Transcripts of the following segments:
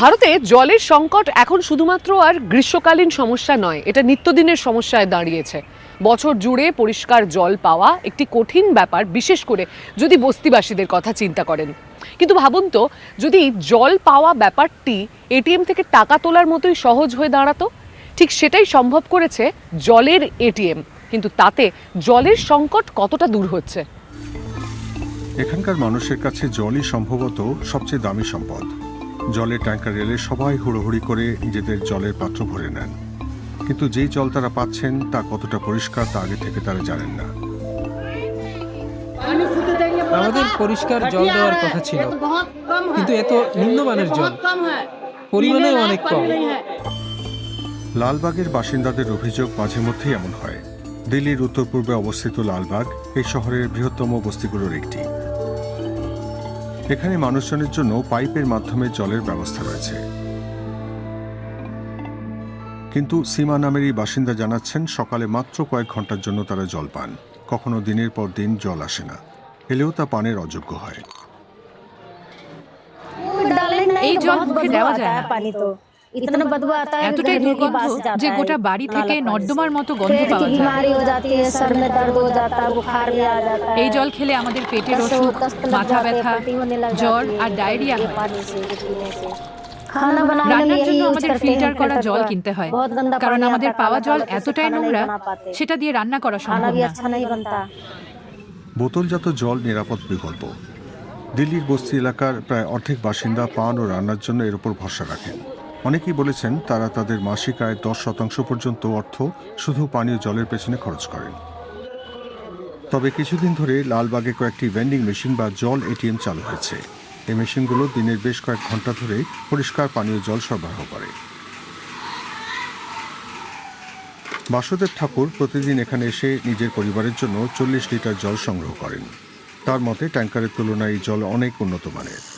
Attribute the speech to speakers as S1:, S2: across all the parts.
S1: ভারতে জলের সংকট এখন শুধুমাত্র আর গ্রীষ্মকালীন সমস্যা নয়, এটা নিত্যদিনের সমস্যায় দাঁড়িয়েছে। বছর জুড়ে পরিষ্কার জল পাওয়া একটি কঠিন ব্যাপার, বিশেষ করে যদি বস্তিবাসীদের কথা চিন্তা করেন। কিন্তু ভাবুন তো, যদি জল পাওয়া ব্যাপারটি এটিএম থেকে টাকা তোলার মতোই সহজ হয়ে দাঁড়াতো? ঠিক সেটাই সম্ভব করেছে জলের এটিএম কিন্তু তাতে জলের সংকট কতটা দূর হচ্ছে?
S2: এখানকার মানুষের কাছে জলই সম্ভবত সবচেয়ে দামি সম্পদ। জলের ট্যাঙ্কার এলে সবাই হুড়োহুড়ি করে নিজেদের জলের পাত্র ভরে নেন। কিন্তু যেই জল তারা পাচ্ছেন তা কতটা পরিষ্কার তা আগে থেকে তারা জানেন না।
S3: আমাদের পরিষ্কার জল দেওয়ার কথা ছিল। কিন্তু এত নিম্নমানের জল। পরিমাণেও অনেক কম।
S2: লালবাগের বাসিন্দাদের অভিযোগ মাঝে মধ্যেই এমন হয়। দিল্লির উত্তর পূর্বে অবস্থিত লালবাগ এই শহরের বৃহত্তম বস্তিগুলোর একটি। এখানে মানুষজনের জন্য পাইপের মাধ্যমে জলের ব্যবস্থা রয়েছে। কিন্তু সীমা নামের এই বাসিন্দা জানাচ্ছেন সকালে মাত্র কয়েক ঘণ্টার জন্য তারা জল পান। কখনো দিনের পর দিন জল আসে না। এলেও তা পানের অযোগ্য হয়।
S4: इतना बदबू आता है
S5: এতটাই
S4: घर के पास
S5: দুর্গন্ধ
S4: जाता
S5: যে
S4: है,
S5: গোটা বাড়ি থেকে
S4: नाला पानी से।
S5: নর্দমার মতো গন্ধ
S4: पेट की
S5: পাওয়া যায়
S4: बीमारी हो जाती है सर में दर्द हो जाता है बुखार भी आ जाता है
S5: এই জল খেলে আমাদের পেটের
S4: दस्त
S5: অসুখ
S4: दस्त लग
S5: মাথা
S4: जाते हैं,
S5: ব্যথা
S4: पलटी होने लग
S5: জ্বর
S4: जाती है
S5: আর ডায়রিয়া
S4: ये
S5: হয়
S4: पानी से ये पीने से खाना बनाने
S5: রান্নার
S4: में
S5: জন্য
S4: यही यूज
S5: আমাদের
S4: करते
S5: ফিল্টার
S4: हैं
S5: করা
S4: फिल्टर
S5: জল
S4: का।
S5: কিনতে হয়
S4: बहुत गंदा
S5: কারণ
S4: पानी आता
S5: আমাদের
S4: है,
S5: পাওয়া
S4: काला
S5: জল
S4: काला, जिससे
S5: এতটাই
S4: खाना नहीं
S5: নোংরা
S4: बना पाते।
S5: সেটা দিয়ে রান্না করা
S4: खाना
S5: সম্ভব
S4: भी
S5: না
S4: अच्छा नहीं बनता
S2: বোতলজাত জল নিরাপদ বিকল্প দিল্লির বস্তি এলাকার প্রায় অর্ধেক বাসিন্দা পান ও রান্নার জন্য এর উপর ভরসা রাখেন অনেকেই বলেছেন তারা তাদের মাসিক আয়ের দশ শতাংশ পর্যন্ত অর্থ শুধু পানীয় জলের পেছনে খরচ করেন। তবে কিছুদিন ধরে লালবাগে কয়েকটি ভেন্ডিং মেশিন বা জল এটিএম চালু হয়েছে। এই মেশিনগুলো দিনের বেশ কয়েক ঘণ্টা ধরে পরিষ্কার পানীয় জল সরবরাহ করে। বাসুদেব ঠাকুর প্রতিদিন এখানে এসে নিজের পরিবারের জন্য চল্লিশ লিটার জল সংগ্রহ করেন। তার মতে ট্যাঙ্কারের তুলনায় এই জল অনেক উন্নত মানের।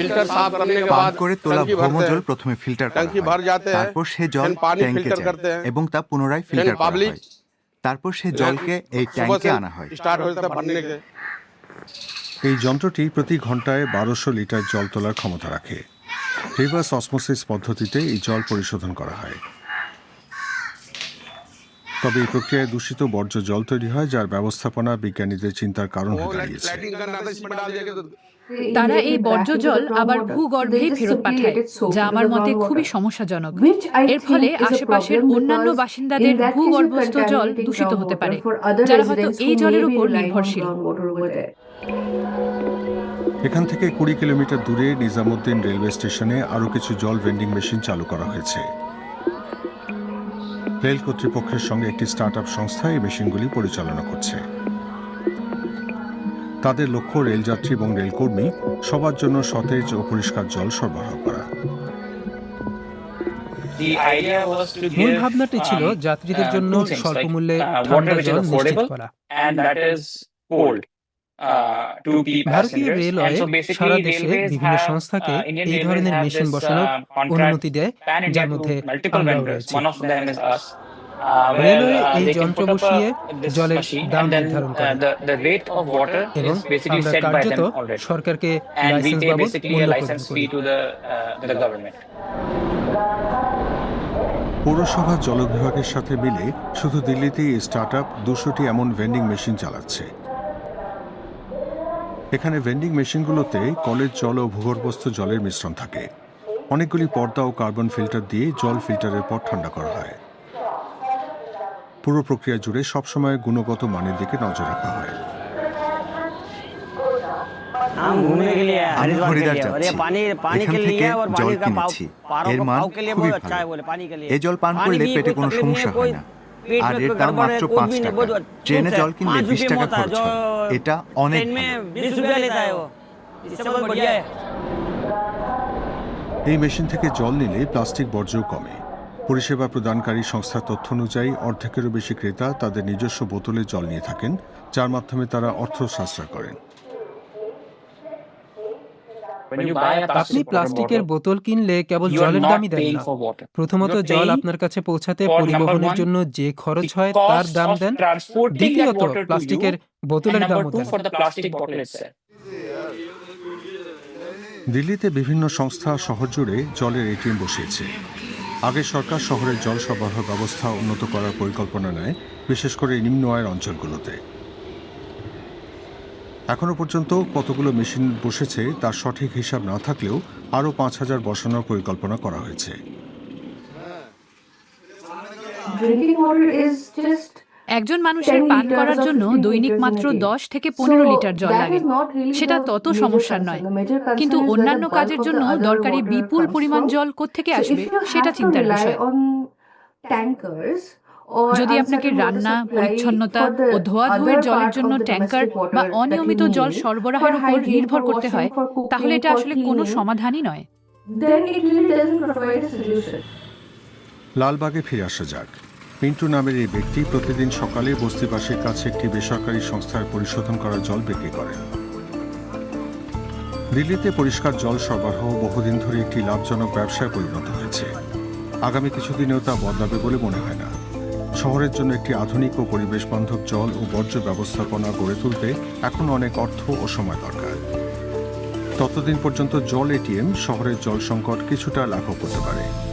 S6: ফিল্টার সাফ
S7: করতে
S6: পাম্প
S7: করে তোলা
S6: ভৌমজল
S7: প্রথমে ফিল্টার করা হয়। তারপর সে জল ট্যাঙ্কে যায় এবং তা পুনরায় ফিল্টার করা হয়। তারপর সে জলকে এই ট্যাঙ্কে আনা হয়।
S2: এই যন্ত্রটি প্রতি ঘন্টায় বারোশো লিটার জল তোলার ক্ষমতা রাখে। রিভার্স অসমোসিস পদ্ধতিতে এই জল পরিশোধন করা হয়। তবে এই প্রক্রিয়ায় দূষিত বর্জ্য জল তৈরি হয় যার ব্যবস্থাপনা বিজ্ঞানীদের চিন্তার কারণ হয়ে দাঁড়িয়েছে।
S5: তারা এই বর্জ্য জল আবার ভূগর্ভে ফেরত পাঠায় যা আমার মতে খুবই সমস্যাজনক। এর ফলে আশেপাশের অন্যান্য বাসিন্দাদের ভূগর্ভস্থ জল দূষিত হতে পারে যারা হয়তো এই জলের উপর নির্ভরশীল।
S2: এখান থেকে কুড়ি কিলোমিটার দূরে নিজামুদ্দিন রেলওয়ে স্টেশনে আরও কিছু জল ভেন্ডিং মেশিন চালু করা হয়েছে। রেল কর্তৃপক্ষের সঙ্গে একটি স্টার্ট আপ সংস্থা এই মেশিনগুলি পরিচালনা করছে। তাদের লক্ষ্য রেলযাত্রী এবং রেলকর্মী সবার জন্য সতেজ ও পরিষ্কার জল সরবরাহ করা।
S3: মূল ভাবনাটি ছিল যাত্রীদের জন্য স্বল্প মূল্যে ঠান্ডা জল নিশ্চিত করা। ভারতীয় রেলওয়ে সারা দেশে বিভিন্ন সংস্থাকে এই ধরনের মেশিন বসানোর অনুমতি দেয় যার মধ্যে আমরাও রয়েছি। রেলওয়ে এই যন্ত্র বসিয়ে জলের দাম নির্ধারণ করে। এবং আমরা কার্যত সরকারকে লাইসেন্স বাবদ মূল্য প্রদান করি।
S2: পৌরসভা জল বিভাগের সাথে মিলে শুধু দিল্লিতেই এই স্টার্ট আপ দুশোটি এমন ভেন্ডিং মেশিন চালাচ্ছে। এখানে ভেন্ডিং মেশিনগুলোতে কলের জল ও ভূগর্ভস্থ জলের মিশ্রণ থাকে। অনেকগুলি পর্দা ও কার্বন ফিল্টার দিয়ে জল ফিল্টারের পর ঠান্ডা করা হয়। পুরো প্রক্রিয়া জুড়ে সবসময় গুণগত মানের দিকে নজর রাখা হয়।
S7: এর জল পান করলে পেটে কোনো সমস্যা হয় না। আর এর দাম মাত্র পাঁচ টাকা। ট্রেনে জল কিনলে বিশ টাকা খরচ এটা অনেক
S2: এই মেশিন থেকে জল নিলে প্লাস্টিক বর্জ্য কমে। পরিষেবা প্রদানকারী সংস্থার তথ্য অনুযায়ী অর্ধেকেরও বেশি ক্রেতা তাদের নিজস্ব বোতলে জল নিয়ে থাকেন যার মাধ্যমে তারা অর্থ সাশ্রয় করেন।
S3: আপনি প্লাস্টিকের বোতল কিনলে কেবল জলের দামই দেন না। প্রথমত জল আপনার কাছে পৌঁছাতে পরিবহনের জন্য যে খরচ হয় তার দাম দেন দ্বিতীয়ত প্লাস্টিকের বোতলের
S8: itself.
S2: দিল্লিতে বিভিন্ন সংস্থা শহর জুড়ে জলের এটিএম বসিয়েছে। আগে সরকার শহরের জল সরবরাহ ব্যবস্থা উন্নত করার পরিকল্পনা নেয় বিশেষ করে নিম্ন আয়ের অঞ্চলগুলোতে। এখনও পর্যন্ত কতগুলো মেশিন বসেছে তার সঠিক হিসাব না থাকলেও আরও পাঁচ হাজার বসানোর পরিকল্পনা করা হয়েছে।
S5: একজন মানুষের পান করার জন্য দৈনিক মাত্র দশ থেকে পনেরো লিটার জল লাগে। সেটা তত সমস্যার নয়। কিন্তু অন্যান্য কাজের জন্য দরকারি বিপুল পরিমাণ জল কোত্থেকে আসবে সেটা চিন্তার বিষয়। যদি আপনাকে রান্না পরিচ্ছন্নতা ও ধোয়া ধোয়ের জলের জন্য ট্যাঙ্কার বা অনিয়মিত জল সরবরাহের উপর নির্ভর করতে হয় তাহলে এটা আসলে কোনো সমাধানই নয়.
S2: লালবাগে ফিরে আসা যাক। পিন্টু নামের এই ব্যক্তি প্রতিদিন সকালে বস্তিবাসীর কাছে একটি বেসরকারি সংস্থার পরিশোধন করা জল বিক্রি করেন। দিল্লিতে পরিষ্কার জল সরবরাহ বহুদিন ধরে একটি লাভজনক ব্যবসায় পরিণত হয়েছে। আগামী কিছুদিনেও তা বদলাবে বলে মনে হয় না। শহরের জন্য একটি আধুনিক ও পরিবেশ বান্ধব জল ও বর্জ্য ব্যবস্থাপনা গড়ে তুলতে এখন অনেক অর্থ ও সময় দরকার। ততদিন পর্যন্ত জল এটিএম শহরের জল সংকট কিছুটা লাঘব করতে পারে।